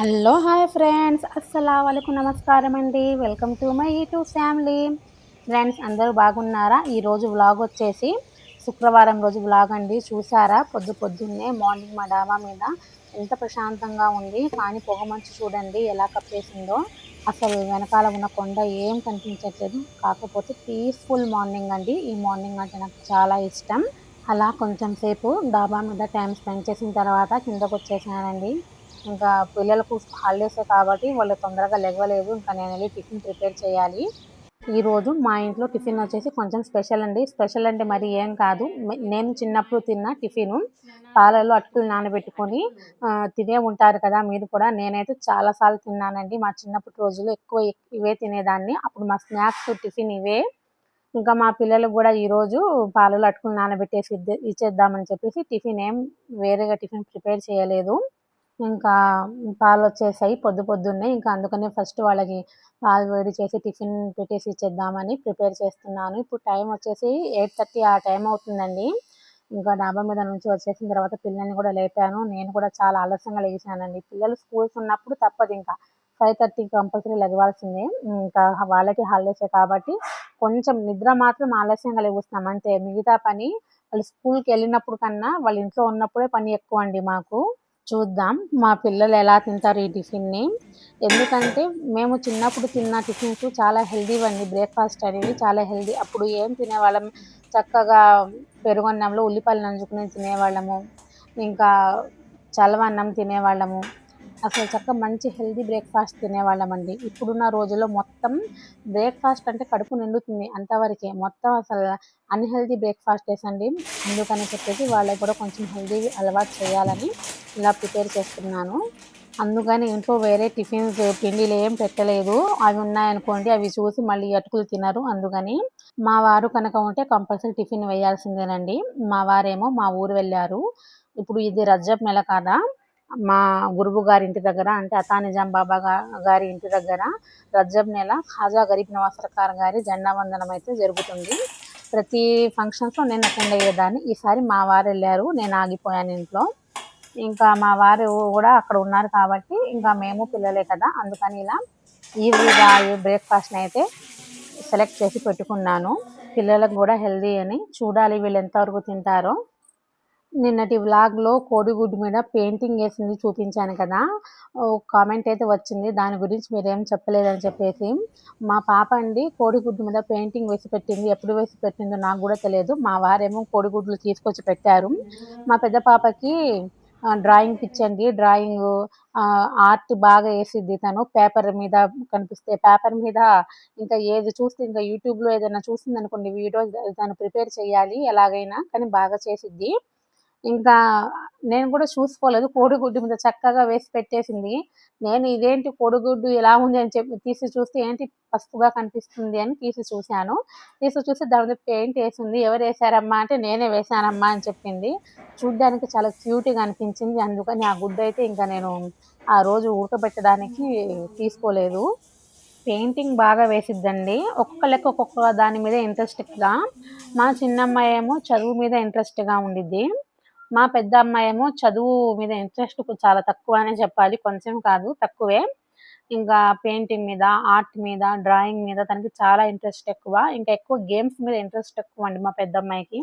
Hello hi friends. అస్సలం వాళ్ళకు నమస్కారం అండి. Welcome to my YouTube family. Friends అందరూ బాగున్నారా? ఈరోజు వ్లాగ్ వచ్చేసి శుక్రవారం రోజు వ్లాగ్ అండి. చూసారా? పొద్దు పొద్దున్నే మార్నింగ్ మా డాబా మీద ఎంత ప్రశాంతంగా ఉంది. కానీ పొగ మంచు చూడండి ఎలా కప్పేసిందో. అసలు వెనకాల ఉన్న కొండ ఏం కనిపించట్లేదు. కాకపోతే పీస్ఫుల్ మార్నింగ్ అండి. ఈ మార్నింగ్ అంటే నాకు చాలా ఇష్టం. అలా కొంచెం సేపు డాబా మీద టైం స్పెండ్ చేసిన తర్వాత కిందకు వచ్చేసానండి ఇంకా పిల్లలకు హాలిడేసే కాబట్టి వాళ్ళు తొందరగా లెగవలేదు ఇంకా నేను వెళ్ళి టిఫిన్ ప్రిపేర్ చేయాలి. ఈరోజు మా ఇంట్లో టిఫిన్ వచ్చేసి కొంచెం స్పెషల్ అండి. స్పెషల్ అంటే మరి ఏం కాదు. నేను చిన్నప్పుడు తిన్న టిఫిన్ పాలలో అటుకులు నానబెట్టుకొని తినే ఉంటారు కదా మీరు కూడా. నేనైతే చాలాసార్లు తిన్నానండి. మా చిన్నప్పటి రోజుల్లో ఎక్కువ ఇవే తినేదాన్ని. అప్పుడు మా స్నాక్స్ టిఫిన్ ఇవే. ఇంకా మా పిల్లలకు కూడా ఈరోజు పాలలో అటుకులు నానబెట్టేసి ఇచ్చేద్దామని చెప్పేసి టిఫిన్ ఏం వేరేగా టిఫిన్ ప్రిపేర్ చేయలేదు. ఇంకా పాలు వచ్చేసాయి పొద్దు పొద్దున్నే. ఇంకా అందుకనే ఫస్ట్ వాళ్ళకి పాలు వేడి చేసి టిఫిన్ పెట్టేసి ఇచ్చేద్దామని ప్రిపేర్ చేస్తున్నాను. ఇప్పుడు టైం వచ్చేసి ఎయిట్ థర్టీ ఆ టైం అవుతుందండి. ఇంకా డాబా మీద నుంచి వచ్చేసిన తర్వాత పిల్లల్ని కూడా లేపాను. నేను కూడా చాలా ఆలస్యంగా లేచానండి. పిల్లలు స్కూల్స్ ఉన్నప్పుడు తప్పదు ఇంకా. ఫైవ్ థర్టీ కంపల్సరీ లెగవాల్సిందే. ఇంకా వాళ్ళకి హాలిడేసే కాబట్టి కొంచెం నిద్ర మాత్రం ఆలస్యంగా లేగుస్తాం అంతే మిగతా పని వాళ్ళు స్కూల్కి వెళ్ళినప్పుడు కన్నా వాళ్ళ ఇంట్లో ఉన్నప్పుడే పని ఎక్కువ అండి మాకు. చూద్దాం. మా పిల్లలు ఎలా తింటారు ఈ టిఫిన్ని? ఎందుకంటే మేము చిన్నప్పుడు తిన్న టిఫిన్స్ చాలా హెల్దీ అండి బ్రేక్ఫాస్ట్ అనేవి చాలా హెల్దీ. అప్పుడు ఏం తినేవాళ్ళం? చక్కగా పెరుగన్నంలో ఉల్లిపాయలు నంచుకుని తినేవాళ్ళము. ఇంకా చలవన్నం తినేవాళ్ళము. అసలు చక్కగా మంచి హెల్దీ బ్రేక్ఫాస్ట్ తినేవాళ్ళం అండి ఇప్పుడున్న రోజుల్లో మొత్తం బ్రేక్ఫాస్ట్ అంటే కడుపు నిండుతుంది అంతవరకే. మొత్తం అసలు అన్హెల్దీ బ్రేక్ఫాస్ట్ అండి. అందుకని చెప్పేసి వాళ్ళకి కూడా కొంచెం హెల్దీ అలవాటు చేయాలని ఇలా ప్రిపేర్ చేస్తున్నాను. అందుకని ఇంట్లో వేరే టిఫిన్స్ పిండిలు ఏం పెట్టలేదు. అవి ఉన్నాయనుకోండి అవి చూసి మళ్ళీ అటుకులు తినరు. అందుకని మా వారు కనుక ఉంటే కంపల్సరీ టిఫిన్ వేయాల్సిందేనండి. మా వారేమో మా ఊరు వెళ్ళారు. ఇప్పుడు ఇది రజబ్ నెల కాదా. మా గురువు గారి ఇంటి దగ్గర అంటే అతా నిజాం బాబా గారి ఇంటి దగ్గర రజబ్ నెల ఖాజా గరీబ్ నవాజ్ సర్కార్ గారి జెండా వందనం అయితే జరుగుతుంది. ప్రతి ఫంక్షన్స్లో నేను అటెండ్ అయ్యేదాన్ని. ఈసారి మా వారు వెళ్ళారు నేను ఆగిపోయాను ఇంట్లో. ఇంకా మా వారు కూడా అక్కడ ఉన్నారు కాబట్టి ఇంకా మేము పిల్లలే కదా అందుకని ఇలా ఈజీగా బ్రేక్ఫాస్ట్ని అయితే సెలెక్ట్ చేసి పెట్టుకున్నాను. పిల్లలకు కూడా హెల్దీ అని చూడాలి వీళ్ళు ఎంతవరకు తింటారో. నిన్నటి వ్లాగ్లో కోడిగుడ్డు మీద పెయింటింగ్ వేసింది చూపించాను కదా. కామెంట్ అయితే వచ్చింది. దాని గురించి మీరేం చెప్పలేదని చెప్పేసి. మా పాప అండి కోడిగుడ్డు మీద పెయింటింగ్ వేసి పెట్టింది. ఎప్పుడు వేసి పెట్టిందో నాకు కూడా తెలియదు. మా వారేమో కోడిగుడ్లు తీసుకొచ్చి పెట్టారు. మా పెద్ద పాపకి డ్రాయింగ్ పిచ్చండి డ్రాయింగ్ ఆర్ట్ బాగా వేసిద్ది తను. పేపర్ మీద కనిపిస్తే పేపర్ మీద ఇంకా ఏది చూస్తే ఇంకా యూట్యూబ్లో ఏదైనా చూసింది అనుకోండి వీడియో తను ప్రిపేర్ చేయాలి ఎలాగైనా కానీ బాగా చేసిద్ది. ఇంకా నేను కూడా చూసుకోలేదు. కోడిగుడ్డు మీద చక్కగా వేసి పెట్టేసింది. నేను ఇదేంటి కోడిగుడ్డు ఎలా ఉంది అని చెప్పి తీసి చూస్తే ఏంటి పసుపుగా కనిపిస్తుంది అని తీసి చూశాను. తీసి చూసి దాని మీద పెయింట్ వేసింది. ఎవరు వేసారమ్మా అంటే నేనే వేశానమ్మా అని చెప్పింది. చూడ్డానికి చాలా క్యూట్గా అనిపించింది. అందుకని ఆ గుడ్డు అయితే ఇంకా నేను ఆ రోజు ఉడకబెట్టడానికి తీసుకోలేదు. పెయింటింగ్ బాగా వేసిద్దండి. ఒక్కొక్క లెక్క ఒక్కొక్క దాని మీద ఇంట్రెస్ట్గా. మా చిన్నమ్మాయి ఏమో చదువు మీద ఇంట్రెస్ట్గా ఉండిద్ది. మా పెద్ద అమ్మాయి ఏమో చదువు మీద ఇంట్రెస్ట్ చాలా తక్కువ అనే చెప్పాలి కొంచెం కాదు తక్కువే. ఇంకా పెయింటింగ్ మీద ఆర్ట్ మీద డ్రాయింగ్ మీద తనకి చాలా ఇంట్రెస్ట్ ఎక్కువ. ఇంకా ఎక్కువ గేమ్స్ మీద ఇంట్రెస్ట్ ఎక్కువ అండి మా పెద్ద అమ్మాయికి.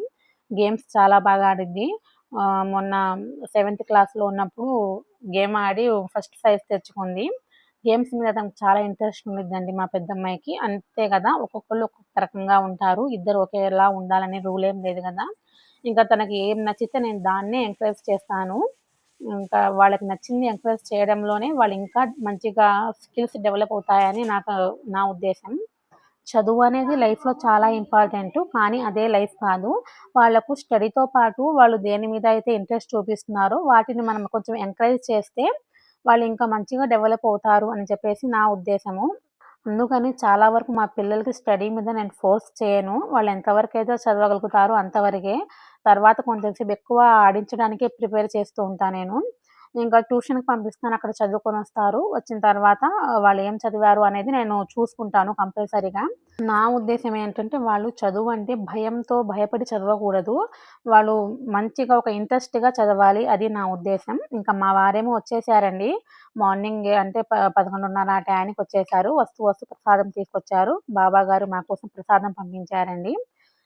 గేమ్స్ చాలా బాగా ఆడిద్ది. మొన్న సెవెంత్ క్లాస్లో ఉన్నప్పుడు గేమ్ ఆడి ఫస్ట్ ప్రైజ్ తెచ్చుకుంది. గేమ్స్ మీద తనకు చాలా ఇంట్రెస్ట్ ఉండిద్దండి మా పెద్ద అమ్మాయికి. అంతే కదా ఒక్కొక్కళ్ళు ఒక్కొక్క రకంగా ఉంటారు. ఇద్దరు ఒకేలా ఉండాలనే రూల్ ఏం లేదు కదా. ఇంకా తనకి ఏం నచ్చితే నేను దాన్నే ఎంకరేజ్ చేస్తాను. ఇంకా వాళ్ళకి నచ్చింది ఎంకరేజ్ చేయడంలోనే వాళ్ళు ఇంకా మంచిగా స్కిల్స్ డెవలప్ అవుతాయని నాకు నా ఉద్దేశం. చదువు అనేది లైఫ్లో చాలా ఇంపార్టెంట్ కానీ అదే లైఫ్ కాదు. వాళ్ళకు స్టడీతో పాటు వాళ్ళు దేని మీద అయితే ఇంట్రెస్ట్ చూపిస్తున్నారో వాటిని మనం కొంచెం ఎంకరేజ్ చేస్తే వాళ్ళు ఇంకా మంచిగా డెవలప్ అవుతారు అని చెప్పేసి నా ఉద్దేశము. అందుకని చాలా వరకు మా పిల్లలకి స్టడీ మీద నేను ఫోర్స్ చేయను. వాళ్ళు ఎంతవరకు అయితే చదవగలుగుతారో అంతవరకే. తర్వాత కొంచెంసేపు ఎక్కువ ఆడించడానికే ప్రిపేర్ చేస్తూ ఉంటాను నేను. ఇంకా ట్యూషన్కి పంపిస్తాను అక్కడ చదువుకొని వస్తారు. వచ్చిన తర్వాత వాళ్ళు ఏం చదివారు అనేది నేను చూసుకుంటాను కంపల్సరీగా. నా ఉద్దేశం ఏంటంటే వాళ్ళు చదువు అంటే భయంతో భయపడి చదవకూడదు. వాళ్ళు మంచిగా ఒక ఇంట్రెస్ట్గా చదవాలి. అది నా ఉద్దేశం. ఇంకా మా వారేమో వచ్చేసారండి. మార్నింగ్ అంటే ప పదకొండున్నర ఆ టయానికి వచ్చేసారు. వస్తూ వస్తూ ప్రసాదం తీసుకొచ్చారు. బాబా గారు మా కోసం ప్రసాదం పంపించారండి.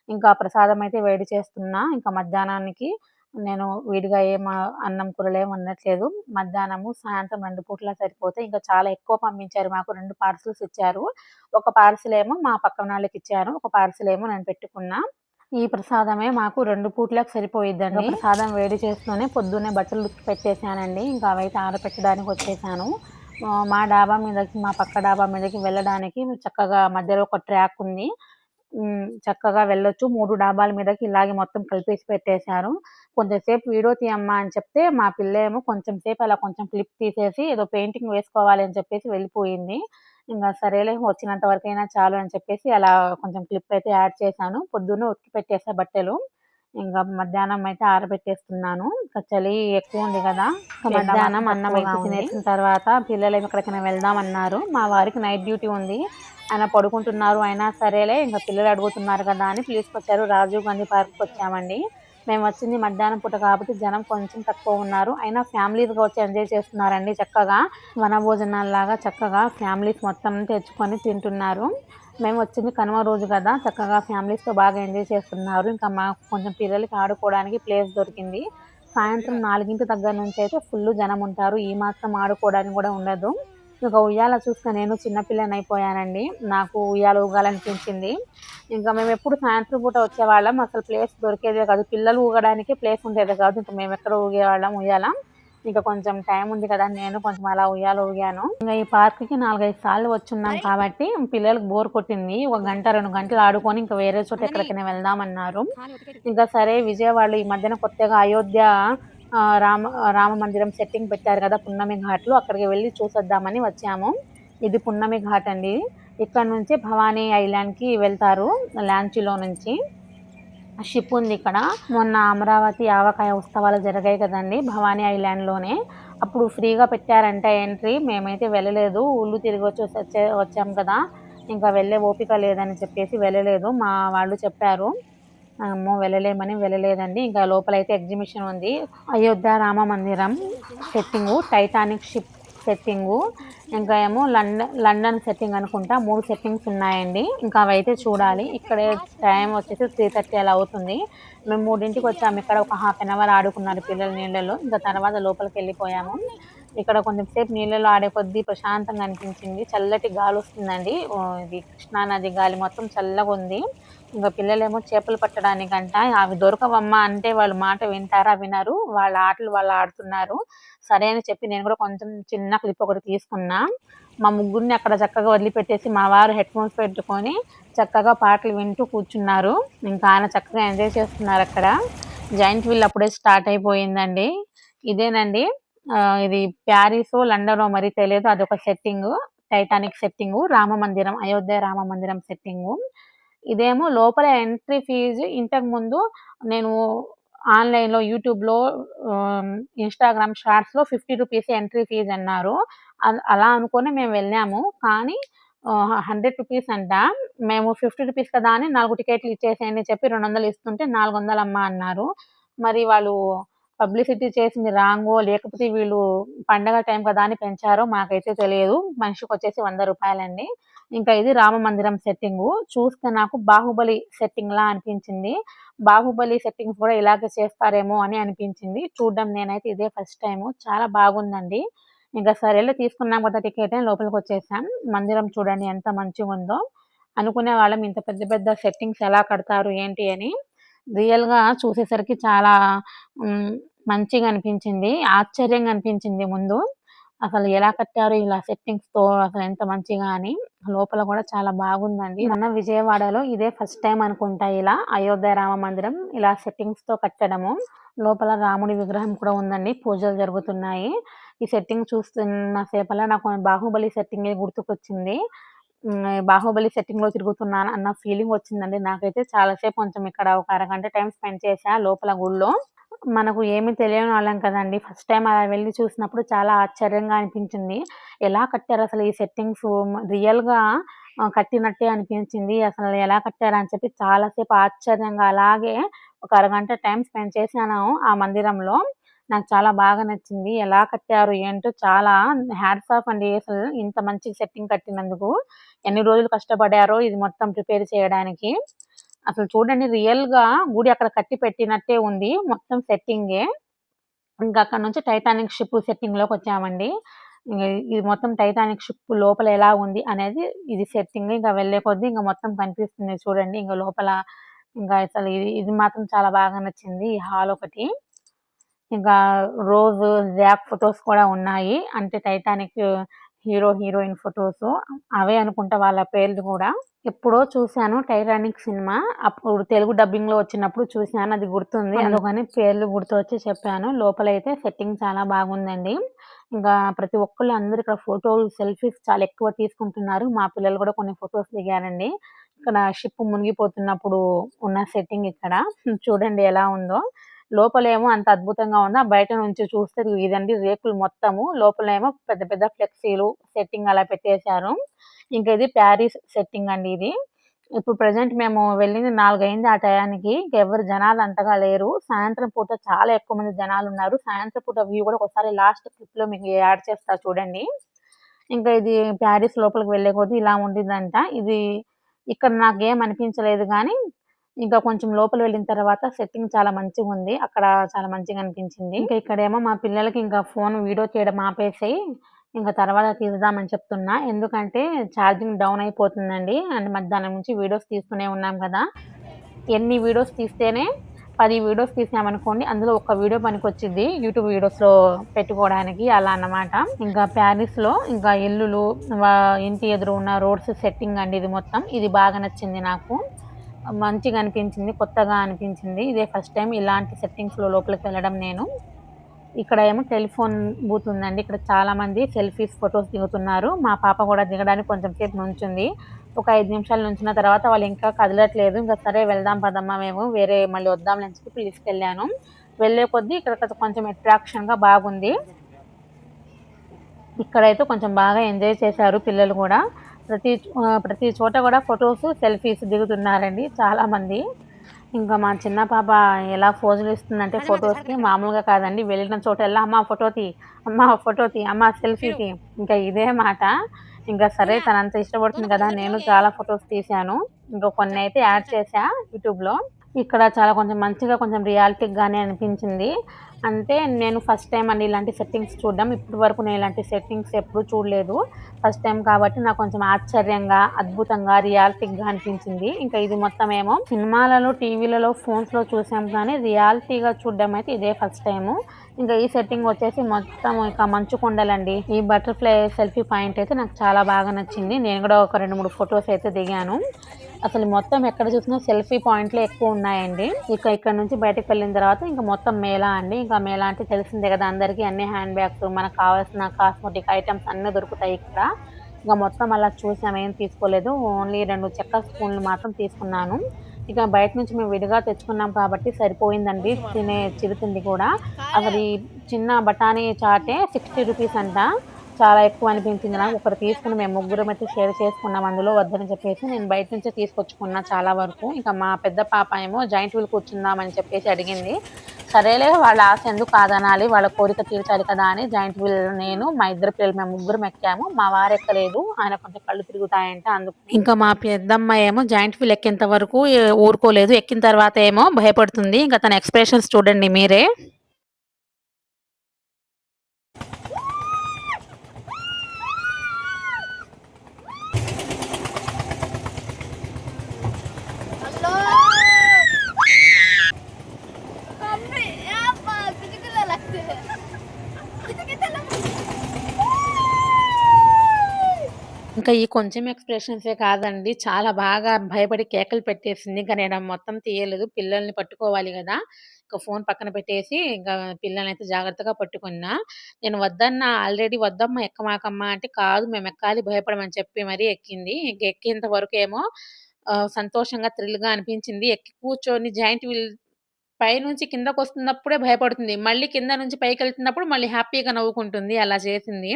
ఇంకా ప్రసాదం అయితే వేడి చేస్తున్నా. ఇంకా మధ్యాహ్నానికి నేను విడిగా ఏం అన్నం కూరలు ఏం వండట్లేదు. మధ్యాహ్నము సాయంత్రం రెండు పూట్ల సరిపోతే ఇంకా చాలా ఎక్కువ పంపించారు. మాకు రెండు పార్సిల్స్ ఇచ్చారు. ఒక పార్సిల్ ఏమో మా పక్కన వాళ్ళకి ఇచ్చారు. ఒక పార్సిల్ ఏమో నేను పెట్టుకున్నా. ఈ ప్రసాదమే మాకు రెండు పూట్లకు సరిపోయిద్దండి. ప్రసాదం వేడి చేస్తూనే పొద్దున్నే బట్టలు ఉతికి పెట్టేశానండి. ఇంకా అవైతే ఆరపెట్టడానికి వచ్చేసాను. మా డాబా మీదకి మా పక్క డాబా మీదకి వెళ్ళడానికి చక్కగా మధ్యలో ఒక ట్రాక్ ఉంది. చక్కగా వెళ్ళొచ్చు. మూడు డాబాల మీదకి ఇలాగే మొత్తం కలిపేసి పెట్టేశారు. కొంచెంసేపు వీడియో తీయమ్మా అని చెప్తే మా పిల్ల ఏమో కొంచెం సేపు అలా కొంచెం క్లిప్ తీసేసి ఏదో పెయింటింగ్ వేసుకోవాలి అని చెప్పేసి వెళ్ళిపోయింది. ఇంకా సరేలే వచ్చినంత వరకైనా చాలు అని చెప్పేసి అలా కొంచెం క్లిప్ అయితే యాడ్ చేశాను. పొద్దున్నే ఉతికి పెట్టేసా బట్టలు. ఇంకా మధ్యాహ్నం అయితే ఆరబెట్టేస్తున్నాను. ఇంకా చలి ఎక్కువ ఉంది కదా. మధ్యాహ్నం అన్నం అయితే తినేసిన తర్వాత పిల్లలు ఎక్కడికైనా వెళ్దాం అన్నారు మా వారికి నైట్ డ్యూటీ ఉంది. ఆయన పడుకుంటున్నారు అయినా సరేలే ఇంకా పిల్లలు అడుగుతున్నారు కదా అని తీసుకొచ్చారు రాజీవ్ గాంధీ పార్క్కి వచ్చామండి. మేము వచ్చింది మధ్యాహ్నం పూట కాబట్టి జనం కొంచెం తక్కువ ఉన్నారు. అయినా ఫ్యామిలీస్గా వచ్చి ఎంజాయ్ చేస్తున్నారండి చక్కగా. వనభోజనాల్లాగా చక్కగా ఫ్యామిలీస్ మొత్తం తెచ్చుకొని తింటున్నారు. మేము వచ్చింది కనుమ రోజు కదా చక్కగా ఫ్యామిలీస్తో బాగా ఎంజాయ్ చేస్తున్నారు. ఇంకా మాకు కొంచెం పిల్లలకి ఆడుకోవడానికి ప్లేస్ దొరికింది. సాయంత్రం నాలుగింటి దగ్గర నుంచి అయితే ఫుల్ జనం ఉంటారు. ఈ మాత్రం ఆడుకోవడానికి కూడా ఉండదు. ఇక ఉయ్యాల చూస్తే నేను చిన్నపిల్లని అయిపోయానండి. నాకు ఉయ్యాల ఊగాలనిపించింది. ఇంకా మేము ఎప్పుడు సాయంత్రం పూట వచ్చేవాళ్ళం. అసలు ప్లేస్ దొరికేదే కాదు. పిల్లలు ఊగడానికి ప్లేస్ ఉండేది కాదు. ఇంకా మేము ఎక్కడ ఊగేవాళ్ళం ఉయ్యాల? ఇంకా కొంచెం టైం ఉంది కదా నేను కొంచెం అలా ఉయ్యాల ఊగాను. ఇంకా ఈ పార్క్కి నాలుగైదు సార్లు వచ్చున్నాం కాబట్టి పిల్లలకు బోర్ కొట్టింది. ఒక గంట రెండు గంటలు ఆడుకొని ఇంకా వేరే చోట ఎక్కడికైనా వెళ్దామన్నారు. ఇంకా సరే విజయవాడలో ఈ మధ్యన కొత్తగా అయోధ్య రామ రామ మందిరం సెట్టింగ్ పెట్టారు కదా పున్నమి ఘాట్లో. అక్కడికి వెళ్ళి చూసొద్దామని వచ్చాము. ఇది పున్నమి ఘాట్ అండి. ఇక్కడ నుంచి భవానీ ఐలాండ్కి వెళ్తారు లాంచీలో నుంచి. షిప్ ఉంది ఇక్కడ. మొన్న అమరావతి ఆవకాయ ఉత్సవాలు జరిగాయి కదండి భవానీ ఐలాండ్లోనే అప్పుడు ఫ్రీగా పెట్టారంట ఎంట్రీ మేమైతే వెళ్ళలేదు. ఊళ్ళు తిరిగి వచ్చి వచ్చే వచ్చాం కదా. ఇంకా వెళ్ళే ఓపిక లేదని చెప్పేసి వెళ్ళలేదు. మా వాళ్ళు చెప్పారు. అమ్మో వెళ్ళలేమని వెళ్ళలేదండి. ఇంకా లోపలైతే ఎగ్జిబిషన్ ఉంది. అయోధ్య రామ మందిరం సెట్టింగు టైటానిక్ షిప్ సెట్టింగు ఇంకా ఏమో లండన్ లండన్ సెట్టింగ్ అనుకుంటా. మూడు సెట్టింగ్స్ ఉన్నాయండి. ఇంకా అవైతే చూడాలి. ఇక్కడే టైం వచ్చేసి త్రీ థర్టీ అలా అవుతుంది. మేము మూడింటికి వచ్చాము. ఇక్కడ ఒక హాఫ్ అన్ అవర్ ఆడుకున్నారు పిల్లలు నీళ్ళలో ఇంకా తర్వాత లోపలికి వెళ్ళిపోయాము. ఇక్కడ కొంచెం సేపు నీళ్ళలో ఆడే కొద్దీ ప్రశాంతంగా అనిపించింది. చల్లటి గాలి వస్తుందండి. ఓ, ఇది కృష్ణానది గాలి మొత్తం చల్లగా ఉంది. ఇంకా పిల్లలేమో చేపలు పట్టడానికంట అవి దొరకవమ్మా అంటే వాళ్ళు మాట వింటారా వినరు. వాళ్ళ ఆటలు వాళ్ళు ఆడుతున్నారు. సరే అని చెప్పి నేను కూడా కొంచెం చిన్న క్లిప్ ఒకటి తీసుకున్నా. మా ముగ్గురిని అక్కడ చక్కగా వదిలిపెట్టేసి మా వారు హెడ్ ఫోన్స్ పెట్టుకొని చక్కగా పాటలు వింటూ కూర్చున్నారు. ఇంకా ఆయన చక్కగా ఎంజాయ్ చేస్తున్నారు అక్కడ. జాయింట్ వీల్ అప్పుడే స్టార్ట్ అయిపోయిందండి. ఇదేనండి. ఇది ప్యారిస్ లండన్ మరి తెలియదు. అదొక సెట్టింగ్. Titanic setting. రామ మందిరం అయోధ్య రామ మందిరం సెట్టింగ్. ఇదేమో లోపల ఎంట్రీ ఫీజు ఇంతకుముందు నేను ఆన్లైన్లో యూట్యూబ్లో ఇన్స్టాగ్రామ్ షార్ట్స్లో ఫిఫ్టీ రూపీస్ ఎంట్రీ ఫీజు అన్నారు. అ- అలా అనుకొని మేము వెళ్ళాము. కానీ హండ్రెడ్ రూపీస్ అంట. మేము ఫిఫ్టీ రూపీస్ కదా అని నాలుగు టికెట్లు ఇచ్చేసేయండి చెప్పి రెండు వందలు ఇస్తుంటే నాలుగు వందలు అమ్మా అన్నారు. మరి వాళ్ళు పబ్లిసిటీ చేసింది రాంగో లేకపోతే వీళ్ళు పండగ టైం కదా అని పెంచారో మాకైతే తెలియదు. మనిషికి వచ్చేసి వంద రూపాయలండి. ఇంకా ఇది రామ మందిరం సెట్టింగ్. చూస్తే నాకు బాహుబలి సెట్టింగ్ లా అనిపించింది. బాహుబలి సెట్టింగ్స్ కూడా ఇలాగే చేస్తారేమో అని అనిపించింది. చూడడం నేనైతే ఇదే ఫస్ట్ టైం చాలా బాగుందండి. ఇంకా సరేలే తీసుకున్నాం కదా టికెట్ అని లోపలికి వచ్చేసాం. మందిరం చూడండి ఎంత మంచిగా ఉందో. అనుకునే వాళ్ళం ఇంత పెద్ద పెద్ద సెట్టింగ్స్ ఎలా కడతారు ఏంటి అని. రియల్గా చూసేసరికి చాలా మంచిగా అనిపించింది. ఆశ్చర్యంగా అనిపించింది ముందు. అసలు ఎలా కట్టారు ఇలా సెట్టింగ్స్తో అసలు ఎంత మంచిగా అని లోపల కూడా చాలా బాగుందండి. మన విజయవాడలో ఇదే ఫస్ట్ టైం అనుకుంటా ఇలా అయోధ్య రామ మందిరం ఇలా సెట్టింగ్స్తో కట్టడము. లోపల రాముడి విగ్రహం కూడా ఉందండి పూజలు జరుగుతున్నాయి. ఈ సెట్టింగ్ చూస్తున్న సేపలా నాకు బాహుబలి సెట్టింగ్ గుర్తుకొచ్చింది. బాహుబలి సెట్టింగ్‌లో తిరుగుతున్నాను అన్న ఫీలింగ్ వచ్చిందండి. నాకైతే చాలా సేపు కొంచెం ఇక్కడ ఒక అరగంట టైం స్పెండ్ చేశా లోపల గుళ్ళో మనకు ఏమి తెలియని వాళ్ళం కదండీ! ఫస్ట్ టైం అలా వెళ్ళి చూసినప్పుడు చాలా ఆశ్చర్యంగా అనిపించింది. ఎలా కట్టారు అసలు ఈ సెట్టింగ్స్ రియల్‌గా కట్టినట్టే అనిపించింది. అసలు ఎలా కట్టారు అని చెప్పి చాలాసేపు ఆశ్చర్యంగా అలాగే ఒక అరగంట టైం స్పెండ్ చేశాను ఆ మందిరంలో. నాకు చాలా బాగా నచ్చింది. ఎలా కట్టారు ఏంటో చాలా హ్యాట్స్ ఆఫ్ అండి. అసలు ఇంత మంచి సెట్టింగ్ కట్టినందుకు. ఎన్ని రోజులు కష్టపడారో ఇది మొత్తం ప్రిపేర్ చేయడానికి. అసలు చూడండి రియల్‌గా గుడి అక్కడ కట్టి పెట్టినట్టే ఉంది. మొత్తం సెట్టింగే. ఇంకా అక్కడ నుంచి టైటానిక్ షిప్ సెట్టింగ్లోకి వచ్చామండి ఇది మొత్తం టైటానిక్ షిప్ లోపల ఎలా ఉంది అనేది ఇది సెట్టింగ్. ఇంకా వెళ్ళే కొద్దీ ఇంకా మొత్తం కనిపిస్తుంది చూడండి. ఇంకా లోపల ఇంకా అసలు ఇది ఇది మాత్రం చాలా బాగా నచ్చింది. ఈ హాల్ ఒకటి. ఇంకా రోజ్, జాక్ ఫోటోస్ కూడా ఉన్నాయి. అంటే టైటానిక్ హీరో, హీరోయిన్ ఫోటోస్. అవే అనుకుంటా వాళ్ళ పేర్లు గూడా. ఎప్పుడో చూసాను 'టైటానిక్' సినిమా. అప్పుడు తెలుగు డబ్బింగ్‌లో వచ్చినప్పుడు చూసాను. అది గుర్తుంది. అందుకని పేర్లు గుర్తొచ్చి చెప్పాను. లోపలైతే సెట్టింగ్ చాలా బాగుందండి. ఇంకా ప్రతి ఒక్కళ్ళు అందరూ ఇక్కడ ఫోటోలు, సెల్ఫీస్ చాలా ఎక్కువ తీసుకుంటున్నారు. మా పిల్లలు కూడా కొన్ని ఫోటోస్ దిగారండి. ఇక్కడ షిప్ మునిగిపోతున్నప్పుడు ఉన్న సెట్టింగ్ ఇక్కడ. చూడండి ఎలా ఉందో. లోపలేమో అంత అద్భుతంగా ఉందా! బయట నుంచి చూస్తే ఇదండి రేకులు మొత్తము. లోపలేమో పెద్ద పెద్ద ఫ్లెక్సీలు సెట్టింగ్ అలా పెట్టేశారు. ఇంకా ఇది ప్యారిస్ సెట్టింగ్ అండి ఇది. ఇప్పుడు ప్రజెంట్ మేము వెళ్ళింది నాలుగైంది ఆ టయానికి. ఎవరు జనాలు అంతగా లేరు. సాయంత్రం పూట చాలా ఎక్కువ మంది జనాలు ఉన్నారు సాయంత్రం పూట వ్యూ కూడా ఒకసారి లాస్ట్ క్లిప్‌లో మీకు యాడ్ చేస్తా చూడండి. ఇంకా ఇది ప్యారిస్ లోపలికి వెళ్ళే కొద్దీ ఇలా ఉండిద్దంట. ఇది ఇక్కడ నాకేం అనిపించలేదు కానీ ఇంకా కొంచెం లోపల వెళ్ళిన తర్వాత సెట్టింగ్ చాలా మంచిగా ఉంది అక్కడ చాలా మంచిగా అనిపించింది. ఇంకా ఇక్కడేమో మా పిల్లలకి ఇంకా ఫోన్ వీడియో చేయడం ఆపేసి, ఇంకా తర్వాత తీద్దామని చెప్తున్నా. ఎందుకంటే ఛార్జింగ్ డౌన్ అయిపోతుందండి. అండ్ మధ్యాహ్నం నుంచి వీడియోస్ తీస్తూనే ఉన్నాం కదా! ఎన్ని వీడియోస్ తీస్తేనే పది వీడియోస్ తీసామనుకోండి. అందులో ఒక వీడియో పనికి వచ్చింది యూట్యూబ్ వీడియోస్‌లో పెట్టుకోవడానికి అలా అన్నమాట. ఇంకా ప్యారిస్‌లో ఇంకా ఇల్లులు ఇంటి ఎదురు ఉన్న రోడ్స్ సెట్టింగ్ అండి ఇది మొత్తం. ఇది బాగా నచ్చింది నాకు. మంచిగా అనిపించింది. కొత్తగా అనిపించింది. ఇదే ఫస్ట్ టైం ఇలాంటి సెట్టింగ్స్‌లో లోపలికి వెళ్ళడం నేను. ఇక్కడ ఏమో టెలిఫోన్ బూత్ ఉందండి. ఇక్కడ చాలామంది సెల్ఫీస్, ఫొటోస్ దిగుతున్నారు. మా పాప కూడా దిగడానికి కొంచెం సేపు నుంచుంది. ఒక ఐదు నిమిషాలు నుంచిన తర్వాత వాళ్ళు ఇంకా కదలట్లేదు. ఇంకా సరే వెళ్దాం పదమ్మా మేము వేరే మళ్ళీ వద్దాం అని చెప్పి తీసుకెళ్ళాను. వెళ్ళే కొద్దీ ఇక్కడ కొంచెం అట్రాక్షన్‌గా బాగుంది. ఇక్కడైతే కొంచెం బాగా ఎంజాయ్ చేశారు పిల్లలు కూడా. ప్రతి ప్రతి చోట కూడా ఫోటోస్, సెల్ఫీస్ దిగుతున్నారండి చాలామంది. ఇంకా మా చిన్న పాప ఎలా ఫోజులు ఇస్తుందంటే ఫోటోస్‌కి మామూలుగా కాదండి. వెళ్ళిన చోటల్లా అమ్మ ఫోటో తీ, అమ్మ ఫోటో తీ, అమ్మ సెల్ఫీ తీ. ఇంకా ఇదే మాట. ఇంకా సరే తనంత ఇష్టపడుతుంది కదా! నేను చాలా ఫోటోస్ తీశాను. ఇంకా కొన్నైతే యాడ్ చేశా యూట్యూబ్‌లో. ఇక్కడ చాలా కొంచెం మంచిగా కొంచెం రియాలిటీగానే అనిపించింది. అంటే నేను ఫస్ట్ టైం అండి ఇలాంటి సెట్టింగ్స్ చూడడం. ఇప్పటి వరకు నేను ఇలాంటి సెట్టింగ్స్ ఎప్పుడూ చూడలేదు. ఫస్ట్ టైం కాబట్టి నాకు కొంచెం ఆశ్చర్యంగా, అద్భుతంగా, రియాలిటీగా అనిపించింది. ఇంకా ఇది మొత్తం ఏమో సినిమాలలో, టీవీలలో, ఫోన్స్‌లో చూసాం కానీ రియాలిటీగా చూడడం అయితే ఇదే ఫస్ట్ టైము. ఇంకా ఈ సెట్టింగ్ వచ్చేసి మొత్తం ఇక మంచు కొండలండి. ఈ బటర్‌ఫ్లై సెల్ఫీ పాయింట్ అయితే నాకు చాలా బాగా నచ్చింది. నేను కూడా ఒక రెండు మూడు ఫొటోస్ అయితే దిగాను. అసలు మొత్తం ఎక్కడ చూసినా సెల్ఫీ పాయింట్‌లే ఎక్కువ ఉన్నాయండి. ఇక ఇక్కడ నుంచి బయటకు వెళ్ళిన తర్వాత ఇంకా మొత్తం మేళా అండి. ఇంకా మేళా అంటే తెలిసిందే కదా అందరికీ. అన్ని హ్యాండ్ బ్యాగ్స్, మనకు కావాల్సిన కాస్మెటిక్ ఐటమ్స్ అన్నీ దొరుకుతాయి ఇక్కడ. ఇంకా మొత్తం అలా చూసాం. ఏం తీసుకోలేదు. ఓన్లీ రెండు చెక్క స్పూన్లు మాత్రం తీసుకున్నాను. ఇక బయట నుంచి మేము విడిగా తెచ్చుకున్నాం కాబట్టి సరిపోయిందండి తినే చిరుతిండి కూడా. అసలు ఈ చిన్న బఠానీ చాటే 60 రూపీస్ అంట. చాలా ఎక్కువ అనిపించింది నాకు. ఒకటి తీసుకొని మేము ముగ్గురం అయితే షేర్ చేసుకున్నాం అందులో వద్దని చెప్పేసి. నేను బయట నుంచే తీసుకొచ్చుకున్నా చాలా వరకు. ఇంకా మా పెద్ద పాప ఏమో జాయింట్ వీల్ కూర్చుందామని చెప్పేసి అడిగింది. సరేలే వాళ్ళ ఆశ ఎందుకు కాదనాలి. వాళ్ళ కోరిక తీర్చాలి కదా! అని జాయింట్ వీల్ నేను, మా ఇద్దరు పిల్లలు మేము ముగ్గురం ఎక్కాము. మా వారు ఎక్కలేదు. ఆయన కొంచెం కళ్ళు తిరుగుతాయంటే అందుకు. ఇంకా మా పెద్దమ్మ ఏమో జాయింట్ వీల్ ఎక్కేంత వరకు ఊరుకోలేదు. ఎక్కిన తర్వాత ఏమో భయపడుతుంది. ఇంకా తన ఎక్స్‌ప్రెషన్స్ చూడండి మీరే. ఇంకా ఈ కొంచెం ఎక్స్‌ప్రెషన్సే కాదండి. చాలా బాగా భయపడి కేకలు పెట్టేసింది. ఇంకా నేను మొత్తం తీయలేదు. పిల్లల్ని పట్టుకోవాలి కదా ఇంకా ఫోన్ పక్కన పెట్టేసి ఇంకా పిల్లలనైతే జాగ్రత్తగా పట్టుకున్నా. నేను వద్దన్నా ఆల్రెడీ వద్దమ్మా ఎక్కమాకమ్మా అంటే, కాదు మేము ఎక్కాలి భయపడమని చెప్పి మరీ ఎక్కింది. ఇంక ఎక్కేంత వరకు ఏమో సంతోషంగా థ్రిల్‌గా అనిపించింది. ఎక్కి కూర్చొని జాయింట్ వీల్ పైనుంచి కిందకొస్తున్నప్పుడే భయపడుతుంది. మళ్ళీ కింద నుంచి పైకి వెళ్తున్నప్పుడు మళ్ళీ హ్యాపీగా నవ్వుకుంటుంది. అలా చేసింది.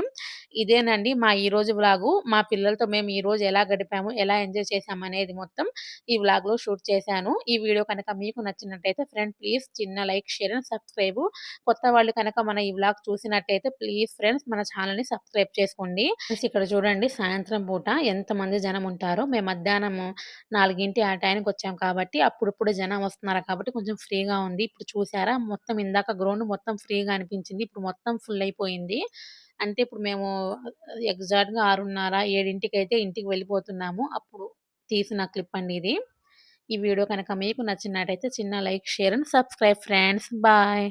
ఇదేనండి మా ఈరోజు వ్లాగు. మా పిల్లలతో మేము ఈరోజు ఎలా గడిపాము, ఎలా ఎంజాయ్ చేశామనేది మొత్తం ఈ వ్లాగ్‌లో షూట్ చేశాను. ఈ వీడియో కనుక మీకు నచ్చినట్టయితే ఫ్రెండ్ ప్లీజ్ చిన్న లైక్, షేర్ అండ్ సబ్స్క్రైబ్ కొత్త వాళ్ళు కనుక మన ఈ వ్లాగ్ చూసినట్టయితే ప్లీజ్ ఫ్రెండ్స్ మన ఛానెల్‌ని సబ్స్క్రైబ్ చేసుకోండి. ఇక్కడ చూడండి సాయంత్రం పూట ఎంతమంది జనం ఉంటారో. మేము మధ్యాహ్నం నాలుగింటి ఆ టైంకొచ్చాం కాబట్టి అప్పుడప్పుడు జనం వస్తున్నారు కాబట్టి కొంచెం ఫ్రీగా ఉంది. ఇప్పుడు చూసారా మొత్తం ఇందాక గ్రౌండ్ మొత్తం ఫ్రీగా అనిపించింది. ఇప్పుడు మొత్తం ఫుల్ అయిపోయింది. అంటే ఇప్పుడు మేము ఎగ్జాక్ట్‌గా 6:30, 7ంటికైతే ఇంటికి వెళ్ళిపోతున్నాము. అప్పుడు తీసిన క్లిప్ అండి ఇది. ఈ వీడియో కనుక మీకు నచ్చినట్టయితే చిన్న like, share and subscribe friends. Bye.